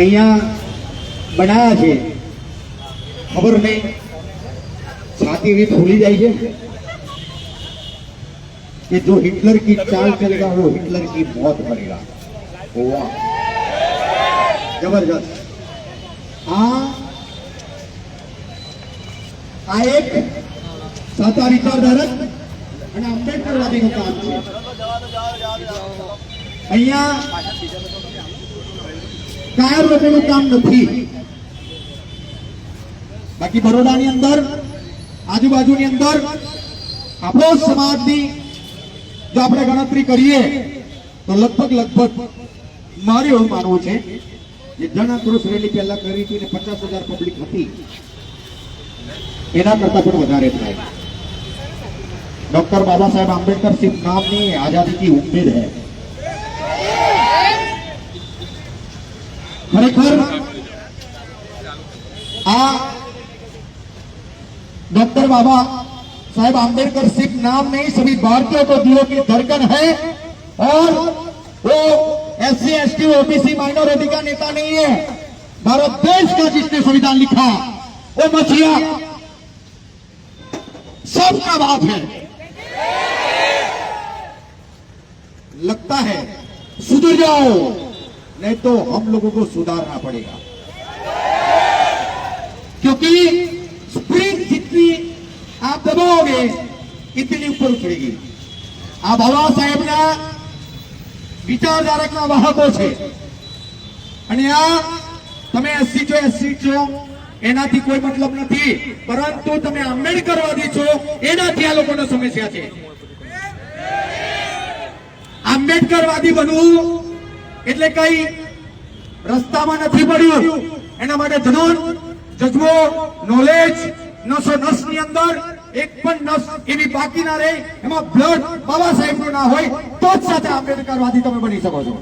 અહીંયા બનાયા છે ખબર નહીં છાતી એવી ફૂલી જાય છે कि जो हिटलर की चाल चलेगा वो हिटलर की मौत मरेगा वाह जबरदस्त આ આ એક સાચા વિચારધારક અને આંબેડકરવાદીનું કામ છે અહીંયા કાર વગરનું કામ નથી. બાકી બરોડાની અંદર, આજુબાજુની અંદર, આપણો સમાજની જો આપણે ગણતરી કરીએ, તો લગભગ લગભગ મારે એવું માનવું છે જે જનાક્રોશ રેલી પહેલા કરી હતી ને પચાસ હજાર પબ્લિક હતી. એના કરતા પણ વધારે થાય. ડોક્ટર બાબા સાહેબ આંબેડકર સિંહ નામની આઝાદી કી ઉમ્મીદ હૈ આ डॉक्टर बाबा साहेब आम्बेडकर सिर्फ़ नाम नहीं सभी भारतीयों को दिलों की धड़कन है और वो S C S T OBC minority का नेता नहीं है। भारत देश का जिसने संविधान लिखा, वो मछिया सबका बाप है। लगता है, सुधर जाओ, नहीं तो हम लोगों को सुधारना पड़ेगा। क्योंकि स्प्रिंग जितनी आप दबाओगे इतनी ऊपर उछळेगी આ બાબા સાહેબના વિચારધારકના વાહકો છે અને આ તમે એસસી છો એસસી છો એનાથી કોઈ મતલબ નથી પરંતુ તમે આંબેડકરવાદી છો એનાથી આ લોકોનો સમસ્યા છે આંબેડકરવાદી બનવું એટલે કઈ રસ્તામાં નથી પડ્યું એના માટે ધનોન જજ્બો નોલેજ નસો નસની અંદર એક પણ નસ એવી બાકી ના રહે એમાં બ્લડ બાબા સાહેબ નું ના હોય તો જ સાથે આંબેડકરવાદી તમે બની શકો છો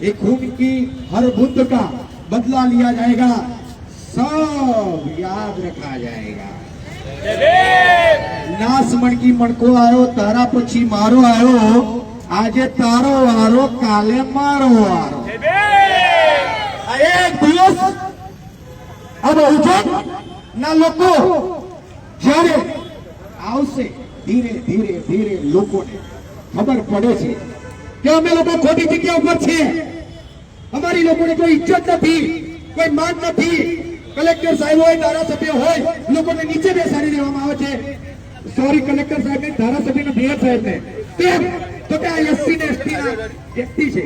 એ ખૂન કી હર બુદ્ધ કા બદલા લિયા જાયેગા સબ યાદ રખા જાયેગા નાસ મણકી મણકો આવ્યો તારા પછી મારો આવ્યો આજે તારો વારો કાલે મારો વારો એક દિવસ આ બહુજન ના લોકો જ્યારે આવશે ધીરે ધીરે ધીરે લોકોને ખબર પડે છે કે અમે લોકો ખોટી જગ્યા ઉપર છીએ અમારી લોકોને કોઈ ઇજ્જત નથી, કોઈ માન નથી. કલેક્ટર સાહેબ હોય, ધારાસભ્ય હોય, લોકોને નીચે બેસાડી દેવામાં આવે છે. સોરી કલેક્ટર સાહેબ ધારાસભ્ય ને મેયર સાહેબ ને કેમ? તો કે આ એસસી ને એસટી ના વ્યક્તિ છે.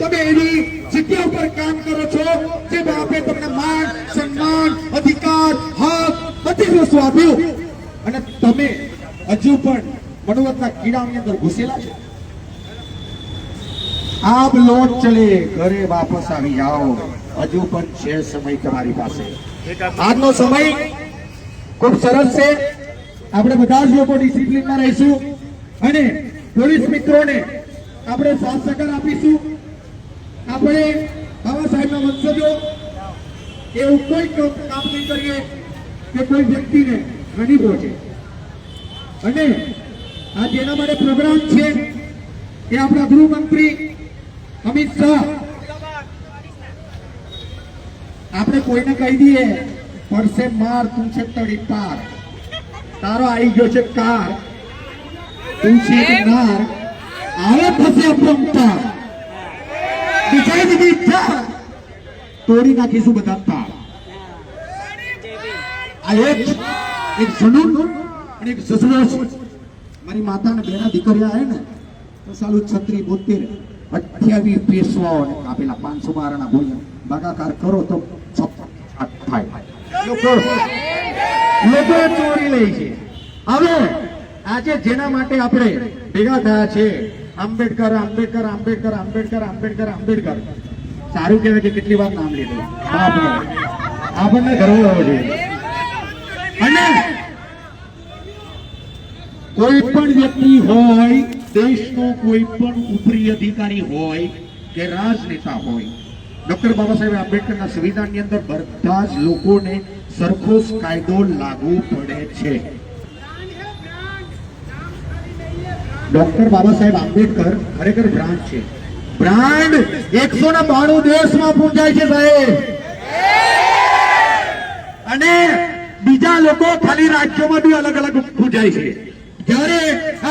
તમે એની જગ્યા ઉપર કામ કરો છો, જે બાપે તમને માન, સન્માન, અધિકાર, હક બધી વસ્તુ આપ્યું. અને તમે હજુ પણ મનોવતના કીડાની અંદર ઘૂસેલા છો. આપ લોટ ચલે, ઘરે વાપસ આવી જાઓ હજુ પણ છે સમય તમારી પાસે. આજનો સમય ખૂબ સરસ છે. આપણે બધા જ લોકો ડિસિપ્લિનમાં રહીશું. અને પોલીસ મિત્રોને આપણે સાથ સહકાર આપીશું. આપણે બાબા સાહેબના વંશજો એવું કોઈ કામ નહીં કરીએ કે કોઈ વ્યક્તિને હાનિ પહોંચે અને આ જેના માટે પ્રોગ્રામ છે એ આપણા ગૃહમંત્રી અમિત શાહ. આપણે કોઈને કહી દઈએ, પડશે માર, તું છે તળી પાર. તારો આવી ગયો છે કાર. તું છે નાર. આવે થશે અપરમતા બિચારી દીધી જા તોડી નાખીશું બધા તાર આ એક એક જનૂન અને એક છે મારી માતાને બેના દીકરીઓ આવે ને તો સાલું છત્રી બોતેર અઠ્યાવીસ પેશવાઓ અને કાપેલા પાંચસો બારના ભોજન. ભાગાકાર કરો તો થાય. લોકો લોકો ચોરી લે છે. હવે આજે જેના માટે આપણે ભેગા થયા છે, આંબેડકર આંબેડકર આંબેડકર આંબેડકર આંબેડકર આંબેડકર. સારું કહેવાય કે કેટલી વાર નામ લીધું. આપણને ગર્વ હોવો જોઈએ. કોઈ પણ વ્યક્તિ હોય, દેશનો કોઈ પણ ઉપરી અધિકારી હોય, કે રાજનેતા હોય, ડોક્ટર બાબા સાહેબ આંબેડકરના સંવિધાનની અંદર બધા જ લોકોને સરખો કાયદો લાગુ પડે છે. ડોક્ટર બાબા સાહેબ આંબેડકર ખરેખર બ્રાન્ડ છે. બ્રાન્ડ એકસો ને બાણું દેશમાં પૂંજાય છે સાહેબ. અને બીજા લોકો ખાલી રાજ્યોમાં બી અલગ અલગ પૂજાય છે. જ્યારે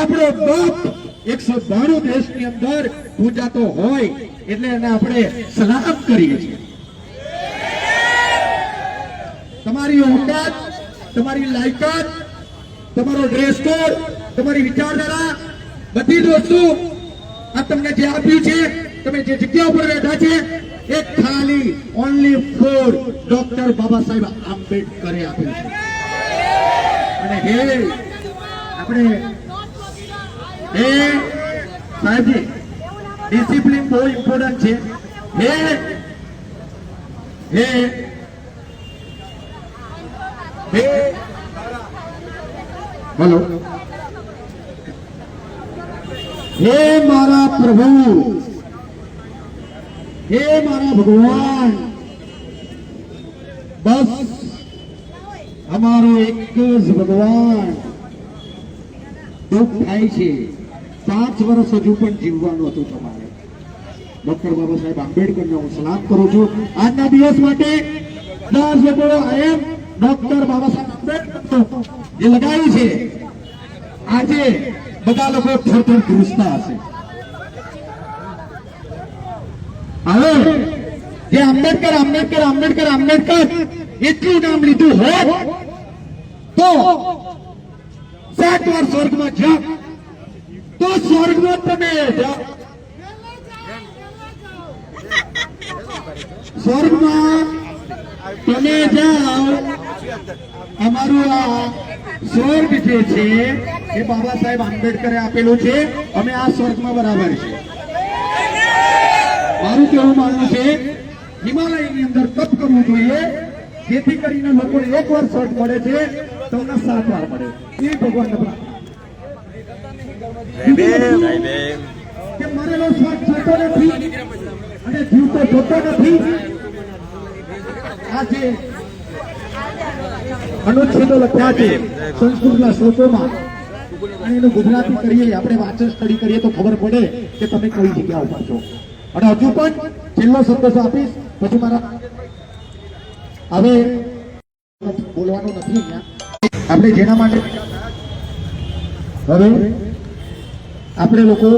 આપણો બાપ એકસો બાણું દેશની અંદર પૂજાતો હોય, એટલે એને આપણે સલામ કરીએ છીએ. તમારી ઓકાત તમારી લાયકાત, તમારો ડ્રેસ કોડ તમારી વિચારધારા બધી જ વસ્તુ આ તમને જે આપ્યું છે, તમે જે જગ્યા ઉપર બેઠા છે, એ ખાલી only for doctor Baba Saheb આંબેડકરે આપ્યું છે. અને હે, આપણે હે, સાહેબજી ડિસિપ્લિન બહુ ઇમ્પોર્ટન્ટ છે. હે હે હે. હેલો. હે મારા પ્રભુ. હે મારા ભગવાન. બસ અમારો એક જ ભગવાન. દુઃખ થાય છે. પાંચ વર્ષ હજુ પણ જીવવાનું હતું તમારે. ડોક્ટર બાબા સાહેબ આંબેડકરને હું સલામ કરું છું. આજના દિવસ માટે દસ લોકો એમ ડોક્ટર બાબા સાહેબ આંબેડકર જે લગાવ્યું છે. આજે બધા લોકો થરથર ધ્રુજતા હશે. હવે જે આંબેડકર આંબેડકર આંબેડકર આંબેડકર એટલું નામ લીધું હોત તો સાત વાર સ્વર્ગમાં જાઓ તો સ્વર્ગમાં તમે સ્વર્ગમાં તમે જાઓ અમારું આ સ્વર્ગ જે છે એ બાબા સાહેબ આંબેડકરે આપેલું છે અમે આ સ્વર્ગમાં બરાબર છે મારું કેવું માનવું છે હિમાલયની અંદર તપ કરવું જોઈએ જેથી કરીને લોકોને એક વાર સ્વર્ગ મળે છે તમને સાત વાર મળે. એ ભગવાન કે મરેલો સ્વર્ગ જોતો નથી અને જીવતો જોતો નથી અનુચ્છેદો લખ્યા છે સંસ્કૃતના શ્લોકોમાં. અને એનું ગુજરાતી કરીએ, આપણે વાંચન સ્ટડી કરીએ તો ખબર પડે કે તમે કઈ જગ્યા ઉપર છો. અને હજુ પણ છેલ્લો સંદેશ આપીશ પછી મારા હવે બોલવાનું નથી અહીંયા. આપણે જેના માટે હવે આપણે લોકો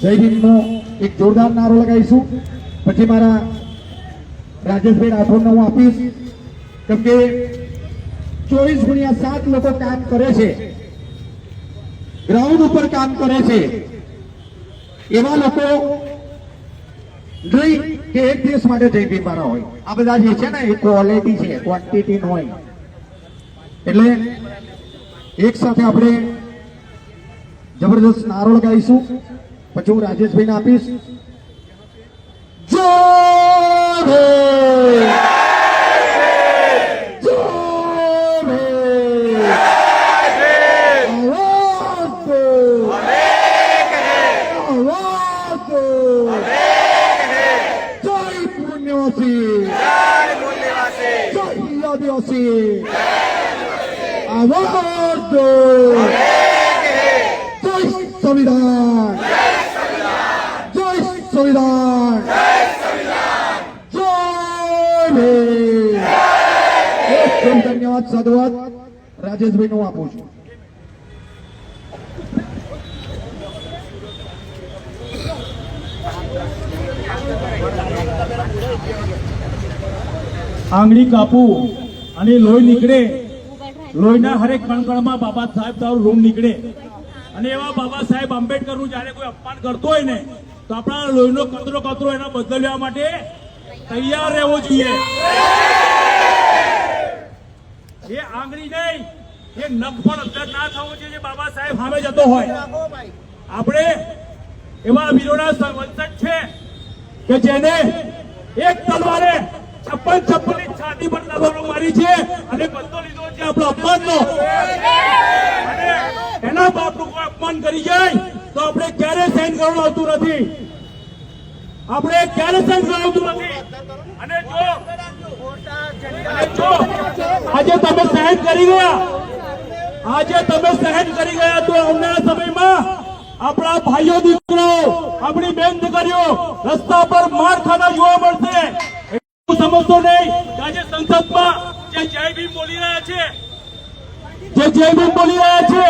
જય ભીમનો એક જોરદાર નારો લગાવીશું. પછી મારા રાજેશભાઈ રાઠોડને હું આપીશ કેમ કે ચોવીસ ગુણ્યા સાત લોકો કામ કરે છે. ગ્રાઉન્ડ ઉપર કામ કરે છે. એવા લોકો નહીં કે એક દિવસ માટે જઈ બીમારા હોય. આ બધા જે છે ને, એ ક્વોલિટી છે ક્વોન્ટિટી હોય. એટલે એક સાથે આપણે જબરદસ્ત નારો લગાવીશું. પછી હું રાજેશભાઈને આપીશ. જય ભીમ! જય ભીમ! રાજેશભાઈ નું આપું છું. આંગળી કાપવું અને લોહી નીકળે. લોહીના હરેક કણકણમાં બાબા સાહેબ તારું રૂમ નીકળે. અને એવા બાબા સાહેબ આંબેડકરનું જ્યારે કોઈ અપમાન કરતો હોય ને, તો આપણા લોહીનો કતરો કચરો એના બદલવા માટે તૈયાર રહેવો જોઈએ. એ આંગળી નહીં એ નખ પણ અંતર ના થવો જોઈએ બાબા સાહેબ સામે જતો હોય. આપણે એવા વીરોના વંશજ છે કે જેને એક તલવારે છપ્પન છપ્પન છાતી પર તલવારો મારી છે અને બદલો લીધો છે આપણો અપમાનનો. અને એના બાપનું કોઈ અપમાન કરી જાય તો આપણે ક્યારે સહન કરવાનું આવતું નથી. આપણે ક્યારે સહન કરવાનું આવતું નથી. અને જો આજે તમે સહન કરી ગયા આજે તમે સહન કરી ગયા તો આવનારા સમયમાં આપણા ભાઈઓ દીકરાઓ આપણી બેન દીકરીઓ રસ્તા પર માર ખાતા જોવા મળશે. હું સમજતો નહીં આજે સંસદમાં જે જય ભીમ બોલી રહ્યા છે, જે જય ભીમ બોલી રહ્યા છે,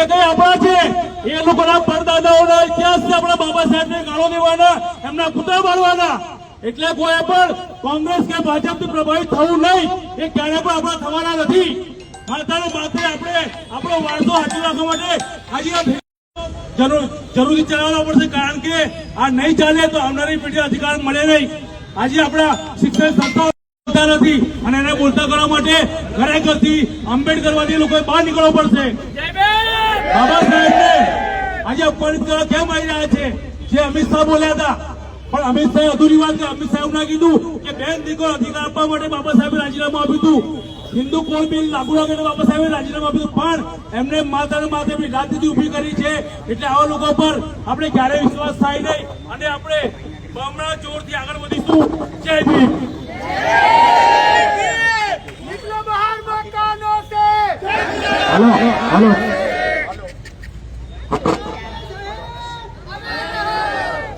એ કઈ આપણા છે? એ લોકોના પરદાદાઓના ઇતિહાસને આપણા બાબા સાહેબને ગાળો દેવાના, એમના કૂતરા મારવાના એટલે કોઈ પણ કોંગ્રેસ કે ભાજપથી પ્રભાવિત થવું નહીં, એ ક્યારે પણ આપણા થવાના નથી. માતાને માથે આપણે આપણો વારસો હાચવી રાખવા માટે આજે જરૂર જરૂરી ચલાવવા પડશે કારણ કે આ નહીં ચાલે તો આવનારી પેઢી અધિકાર મળે નહીં. આજે આપણા શિક્ષણ સંસ્થાઓ નથી અને એને બોલતા કરવા માટે ઘરે ઘરથી અંબેડકરવાદી લોકોએ બહાર નીકળવું પડશે. બાબા સાહેબને આજે અપમાનિત કરવા કેમ આવી રહ્યા છે? જે અમિત શાહ બોલ્યા હતા. પણ અમિત શાહે અધૂરી વાત અમિત શાહ ના કીધું કે બેન દીકરો અધિકાર આપવા માટે બાબા સાહેબે રાજીનામું આપ્યું હતું. હિન્દુ કોઈ બિલ લાગુ રાખીને વાપસ આવે રાજીનામું આપ્યું પણ એમને માતા માથે બી રાજનીતિ ઊભી કરી છે. એટલે આવા લોકો પર આપણે ક્યારે વિશ્વાસ થાય નહીં. અને આપણે બમણા જોરથી આગળ વધીશું. જય Bhim. Hello. Hello.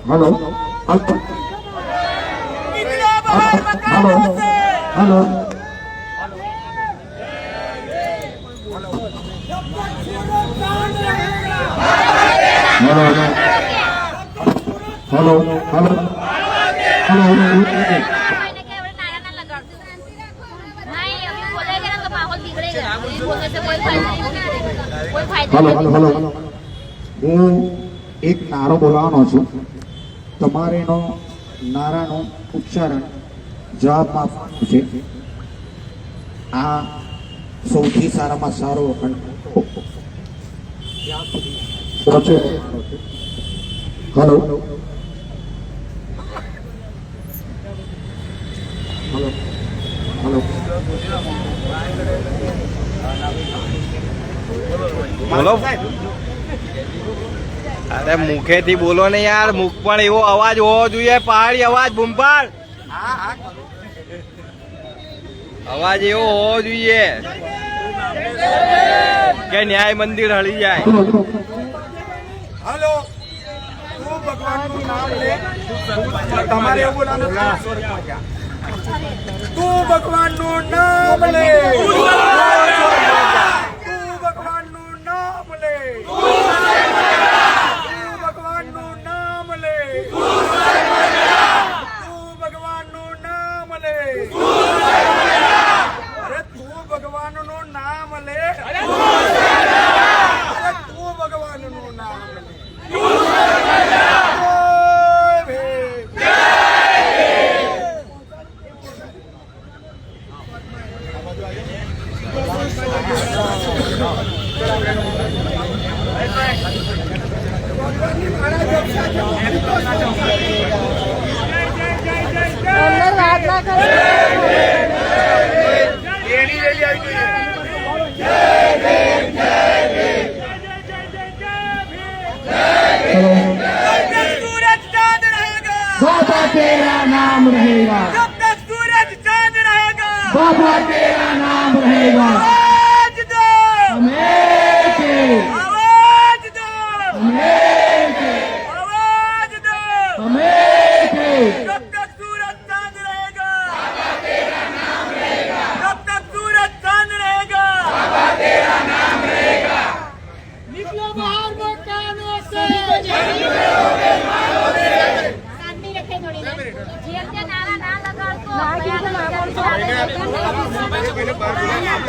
Hello. Hello. Hello. Hello hello hello hello hello hello hello હું એક નારો બોલાવવાનો છું. તમારે એનો નારાનું ઉચ્ચારણ જવાબ આપવાનું છે. આ સૌથી સારામાં સારો જ્યાં સુધી હલો. બોલો. અરે મુખેથી બોલો ને યાર મુખ પણ એવો અવાજ હોવો જોઈએ પહાડી અવાજ બુમપાડ અવાજ એવો હોવો જોઈએ કે ન્યાય મંદિર હળી જાય. હલો. તું ભગવાનનું નામ લે. તમારે એવું નામ તું ભગવાનનું નામ લે. तेरा नाम रहेगा। जब तक सूरज चांद रहेगा। बाबा तेरा नाम रहेगा। आवाज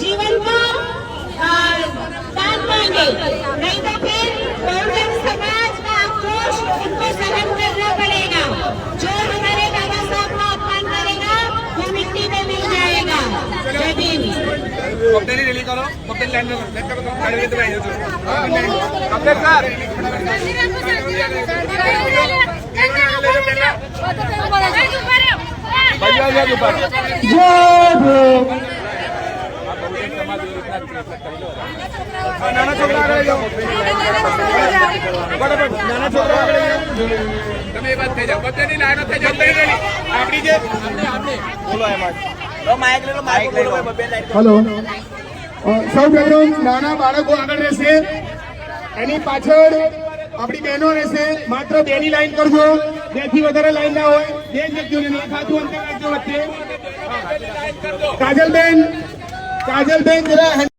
जीवन का दान मांगे જ ઊભા. જય ભીમ આ નાના છોકરા નાના છોકરા તમે એ વાત થઈ જાઓ. બધાની લાઈનો થઈ જાઓ. બધાની રેલી આપણી જે બોલો એમાં હલો. સૌ પ્રથમ નાના બાળકો આગળ રહેશે. એની પાછળ આપણી બહેનો રહેશે. માત્ર બે ની લાઈન કરજો. બેથી વધારે લાઈન ના હોય. બે જ વ્યક્તિઓને નહીં ખાતું અંતર વચ્ચે. કાજલબેન કાજલબેન જરા